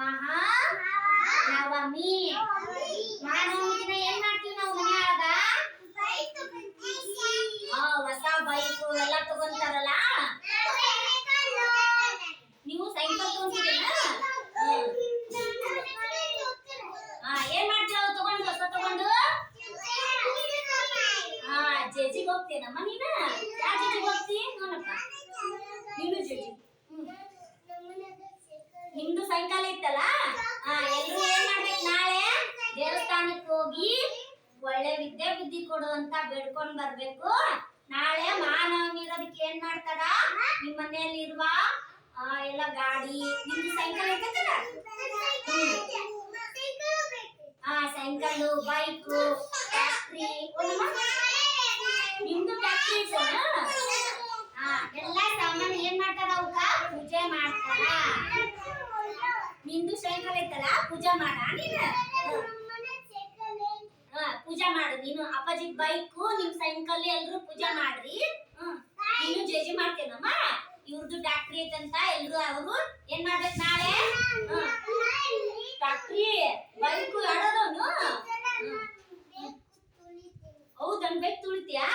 ಮಹಾ ನವಮಿ. ಮಾನವನ ಏನ್ ಮಾಡ್ತೀವಿ ನಾವು ಮನೆಯೊಳಗ ಹೊಸ ಬೈಕ್ ಎಲ್ಲ ತಗೊಂತಾರಲ್ಲ? ನೀವು ಸೈಕಲ್ ತಗೊಂಡಿದ್ದೀರ ಏನು ಮಾಡ್ತೀರ ತಗೊಂಡು, ಹೊಸ ತಗೊಂಡು? ಹಾ ಜೆಜಿಗೆ ಹೋಗ್ತೀನಮ್ಮ ನೀನ? ಯಾವ ಜೆಜಿಗೆ ಹೋಗ್ತಿ? ನೋಡಪ್ಪ. ನೀನು ಸಾಯಂಕಾಲ ಇತ್ತಲ್ಲ? ಆ ಎಲ್ರು ಏನ್ ಮಾಡ್ಬೇಕು ನಾಳೆ? ದೇವಸ್ಥಾನಕ್ಕೆ ಹೋಗಿ ಒಳ್ಳೆ ವಿದ್ಯೆ ಬುದ್ಧಿ ಕೊಡು ಅಂತ ಬೇಡ್ಕೊಂಡ್ ಬರ್ಬೇಕು. ನಾಳೆ ಮಹಾನವಮಿ ಇರೋದಕ್ಕೆ ಏನ್ ಮಾಡ್ತಾರ? ನಿಮ್ ಮನೆಯಲ್ಲಿ ಇರುವ ಆ, ಎಲ್ಲ ಗಾಡಿ ನಿಮ್ದು ಸೈಕಲ್ ಇರ್ತದ ಆ ಸೈಕಲ್ ಬೈಕು ನಿಮ್ದು ಟ್ಯಾಕ್ಟ್ರಿ ಹಾ ಎಲ್ಲ ಸಾಮಾನು ಏನ್ ಮಾಡ್ತಾರ ಅವಕ್ಕ ಪೂಜೆ ಮಾಡ್ತಾರ. ನಿಂದು ಸಾಯಂಕಾಲ ಐತಲ್ಲ, ಪೂಜಾ ಮಾಡ ನೀನು? ಪೂಜಾ ಮಾಡು. ನೀನು ಅಪ್ಪಾಜಿ ಬೈಕು ನಿಮ್ಮ ಸಾಯಂಕಾಲ ಎಲ್ಲರೂ ಪೂಜಾ ಮಾಡ್ರಿ. ನೀನು ಜೇಜಿ ಮಾಡ್ತೇನಮ್ಮ. ಇವ್ರದ್ದು ಫ್ಯಾಕ್ಟ್ರಿ ಐತಂತ ಎಲ್ಲರೂ ಅವರು ಏನ್ ಮಾಡ್ಬೇಕು ನಾಳೆ? ಫ್ಯಾಕ್ಟ್ರಿ ಬೈಕು ಆಡೋದವನು ಹೌದನ್ ಅನ್ಬೇಕು ತುಳಿತೀಯಾ?